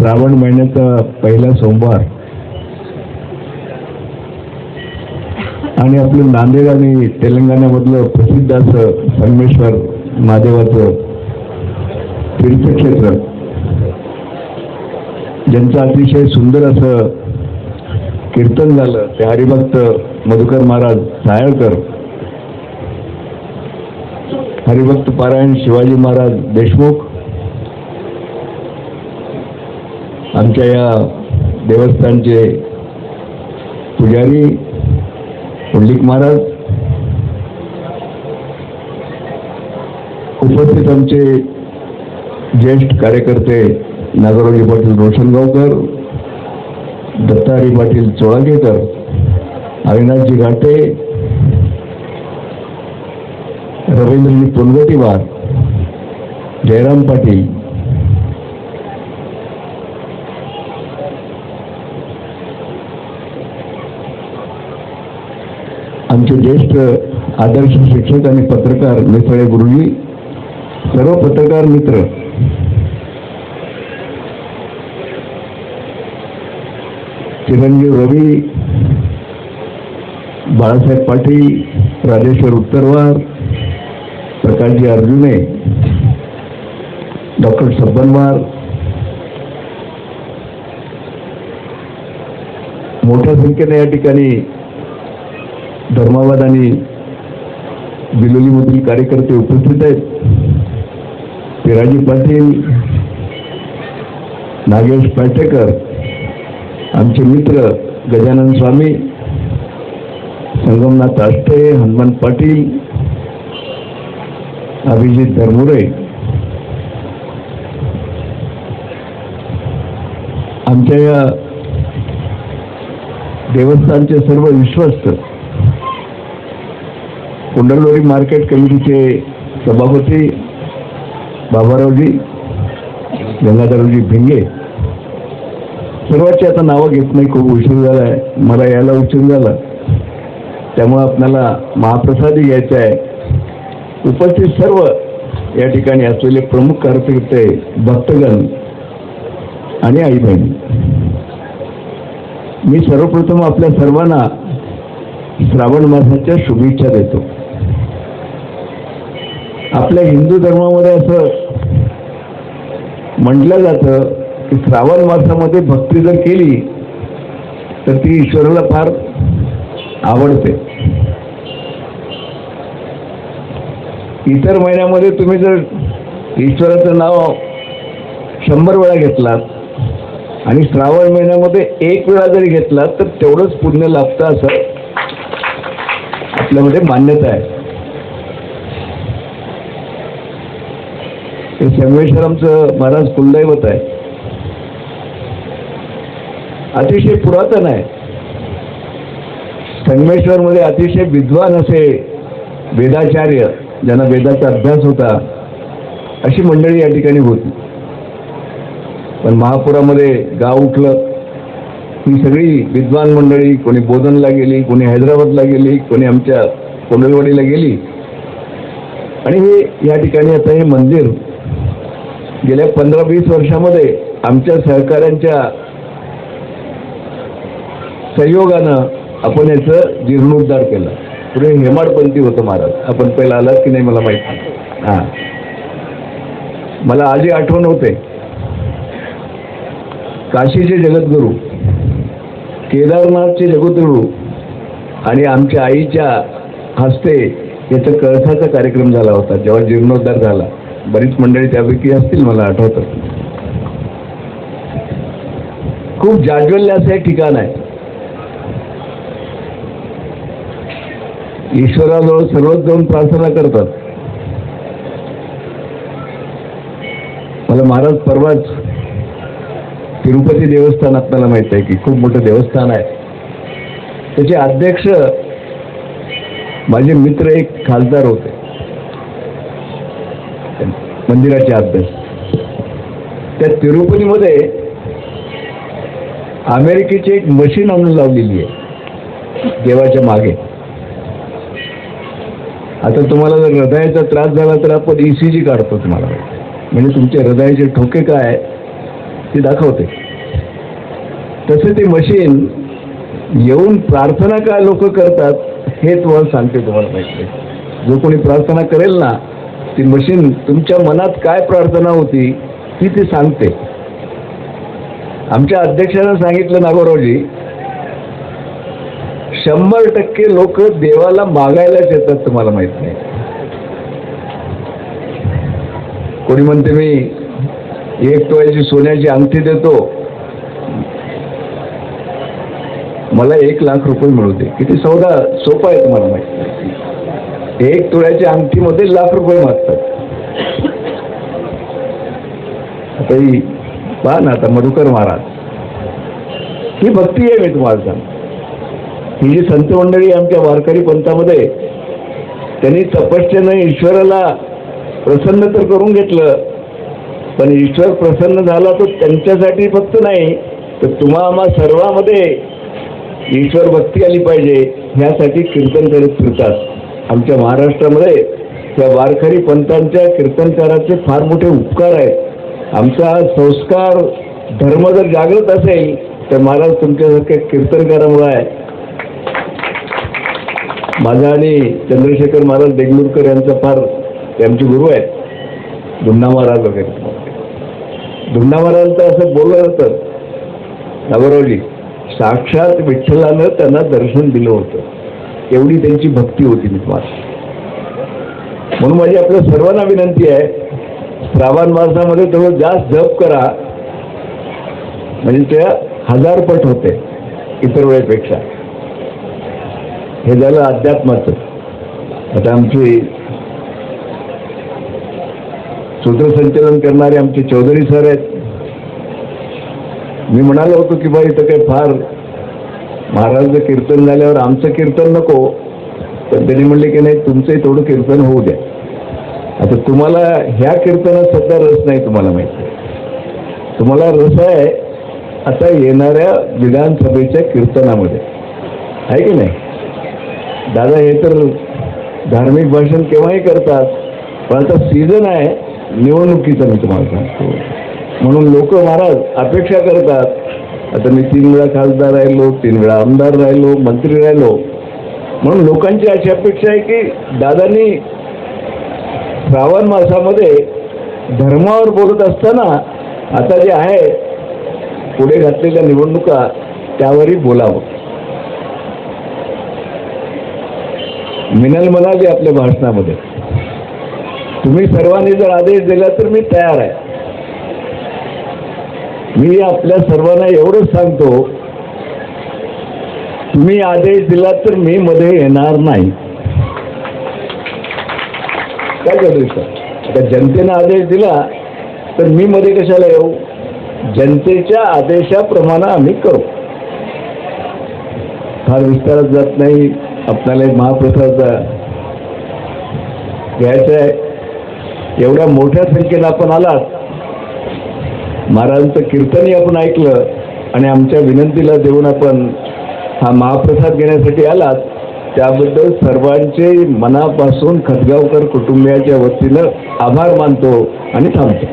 श्रावण महिन्याचा पहिला सोमवार. आणि आपलं नांदेड आणि तेलंगणामधलं प्रसिद्ध असं संगमेश्वर महादेवाचं तीर्थक्षेत्र ज्यांचं अतिशय सुंदर असं कीर्तन झालं ते हरिभक्त मधुकर महाराज सायळकर हरिभक्त पारायण शिवाजी महाराज देशमुख आमच्या या देवस्थानचे पुजारी पंडित महाराज उपस्थित आमचे ज्येष्ठ कार्यकर्ते नागरोजी पाटील रोशनगावकर दत्तारी पाटील चोळागेकर अविनाशजी घाटे रवींद्रजी पुनगटीवार जयराम पाटील आमचे ज्येष्ठ आदर्श शिक्षक आणि पत्रकार मिसळे गुरुजी सर्व पत्रकार मित्र. चिरंजीव रवी बाळासाहेब पाटील राजेश्वर उत्तरवार प्रकाशजी अर्जुने डॉक्टर सब्बनवार मोठ्या संख्येने या ठिकाणी धर्माबाद आणि बिलोलीमधील कार्यकर्ते उपस्थित आहेत. पिराजी पाटील नागेश पाटेकर आमचे मित्र गजानन स्वामी संगमनाथ आष्टे हनुमान पाटील अभिजित धरमुरे आमच्या या देवस्थानचे सर्व विश्वस्त कुंडलवाडी मार्केट कमिटीचे सभापती बाबारावजी गंगाधरजी भिंगे. सर्वांची आता नावं घेत नाही खूप उशीर झाला आहे. मला यायला उशीर झाला. त्यामुळे आपल्याला महाप्रसादही घ्यायचा आहे. उपस्थित सर्व या ठिकाणी असलेले प्रमुख कार्यकर्ते भक्तगण आणि आई बहिणी मी सर्वप्रथम आपल्या सर्वांना श्रावण मासाच्या शुभेच्छा देतो. आपल्या हिंदू धर्मामध्ये असं म्हटलं जातं की श्रावण मासामध्ये भक्ती जर केली तर ती ईश्वराला फार आवडते. इतर महिन्यामध्ये तुम्ही जर ईश्वराचं नाव शंभर वेळा घेतलात आणि श्रावण महिन्यामध्ये एक वेळा जरी घेतलात तर तेवढंच पुण्य लाभतं असं आपल्यामध्ये मान्यता आहे. हे संगमेश्वरमचं महाराज कुलदैवत आहे. अतिशय पुरातन आहे. संगमेश्वरमध्ये अतिशय विद्वान असे वेदाचार्य ज्यांना वेदाचा अभ्यास होता अशी मंडळी या ठिकाणी होती. पण महापुरामध्ये गाव उठलं. ही सगळी विद्वान मंडळी कोणी बोधनला गेली कोणी हैदराबादला गेली कोणी आमच्या कोंडलवाडीला गेली. आणि हे या ठिकाणी आता हे मंदिर गेल्या पंधरा वीस वर्षामध्ये आमच्या सहकाऱ्यांच्या सहयोगानं आपण याचं जीर्णोद्धार केला. पुढे हेमाडपंथी होतं महाराज. आपण पहिला आलात की नाही मला माहीत नाही. हां. मला आजही आठवण होते. काशीचे जगद्गुरू केदारनाथचे जगद्गुरू आणि आमच्या आईच्या हस्ते याचा कळसाचा कार्यक्रम झाला होता. जेव्हा जीर्णोद्धार झाला. बरीच मंडळी त्यापैकी असतील मला आठवतं. खूप जाज्वल्य असं एक ठिकाण आहे. ईश्वराजवळ सर्वच जाऊन प्रार्थना करतात. मला महाराज परवाच तिरुपती देवस्थान आपल्याला माहीत आहे की खूप मोठं देवस्थान आहे. त्याचे अध्यक्ष माझे मित्र एक खासदार होते. मंदिराचे अभ्यास त्या तिरुपतीमध्ये अमेरिकेची एक मशीन आणून लावलेली आहे. देवाच्या मागे. आता तुम्हाला जर हृदयाचा त्रास झाला तर आपण ई सी जी काढतो तुम्हाला. म्हणजे तुमचे हृदयाचे ठोके काय ते दाखवते. तसे ते मशीन येऊन प्रार्थना का लोक करतात हे तुम्हाला सांगते तुम्हाला माहिती आहे. जो कोणी प्रार्थना करेल ना ती मशीन तुमच्या मनात काय प्रार्थना होती ती ती सांगते. आमच्या अध्यक्षानं सांगितलं नागोरावजी शंभर टक्के लोक देवाला मागायलाच येतात तुम्हाला माहीत नाही. कोणी म्हणते मी एक तोळ्याची सोन्याची अंगठी देतो. मला एक लाख रुपये मिळू दे. किती सौदा सोपा आहे तुम्हाला माहिती एक तुळ्याच्या अंगठीमध्ये लाख रुपये मागतात. आता ही पहा ना आता मधुकर महाराज. ही भक्ती आहे मी तुम्हाला सांग ही जी संत मंडळी आमच्या वारकरी पंथामध्ये त्यांनी तपश्चेनं ईश्वराला प्रसन्न तर करून घेतलं पण ईश्वर प्रसन्न झाला तर त्यांच्यासाठी फक्त नाही तर तुम्हा आम्हा सर्वामध्ये ईश्वर भक्ती आली पाहिजे ह्यासाठी कीर्तन करत फिरतात. आमच्या महाराष्ट्रामध्ये त्या वारकरी पंथांच्या कीर्तनकाराचे फार मोठे उपकार आहेत. आमचा संस्कार धर्म जर जागृत असेल तर महाराज तुमच्यासारख्या कीर्तनकारामुळे आहे. माझा आणि चंद्रशेखर महाराज देगलूरकर यांचा फार ते आमचे गुरु आहेत. दुन्ना महाराज वगैरे. दुन्ना महाराज तर असं बोललं होतं नागोरावजी साक्षात विठ्ठलानं त्यांना दर्शन दिलं होतं. एवढी त्यांची भक्ती होती मी तुम्हाला. म्हणून माझी आपल्या सर्वांना विनंती आहे श्रावण मासामध्ये थोडं जास्त जप करा. म्हणजे ते हजार पट होते इतर वेळेपेक्षा. हे झालं अध्यात्माचं. आता आमची सूत्रसंचलन करणारे आमचे चौधरी सर आहेत. मी म्हणालो होतो की बाई इथं काही फार महाराजचं कीर्तन झाल्यावर आमचं कीर्तन नको पण त्यांनी म्हणले की नाही तुमचंही थोडं कीर्तन होऊ द्या. आता तुम्हाला ह्या कीर्तनात सध्या रस नाही तुम्हाला माहिती. तुम्हाला रस आहे आता येणाऱ्या विधानसभेच्या कीर्तनामध्ये. आहे की नाही? दादा हे तर धार्मिक भाषण केव्हाही करतात पण आता सीझन आहे निवडणुकीचा मी तुम्हाला सांगतो. म्हणून लोक महाराज अपेक्षा करतात आता मी तीन वेळा खासदार राहिलो तीन वेळा आमदार राहिलो मंत्री राहिलो. म्हणून लोकांची अशी अपेक्षा आहे की दादांनी श्रावण मासामध्ये धर्मावर बोलत असताना आता जे आहे पुढे घातलेल्या निवडणुका त्यावरही बोलावं. मिनल म्हणाले आपल्या भाषणामध्ये तुम्ही सर्वांनी जर आदेश दिला तर मी तयार आहे. मी आपल्या सर्वांना एवढंच सांगतो तुम्ही आदेश दिला तर मी मध्ये येणार नाही. काय करू आता जनतेनं आदेश दिला तर मी मध्ये कशाला येऊ? जनतेच्या आदेशाप्रमाणे आम्ही करू. फार विस्तारात जात नाही आपल्याला एक महाप्रसाद घ्यायचा आहे. एवढ्या मोठ्या संख्येनं आपण आलात महाराजांचं कीर्तनही आपण ऐकलं आणि आमच्या विनंतीला देऊन आपण हा महाप्रसाद घेण्यासाठी आलात. त्याबद्दल सर्वांचे मनापासून खतगावकर कुटुंबियाच्या वतीनं आभार मानतो आणि थांबतो.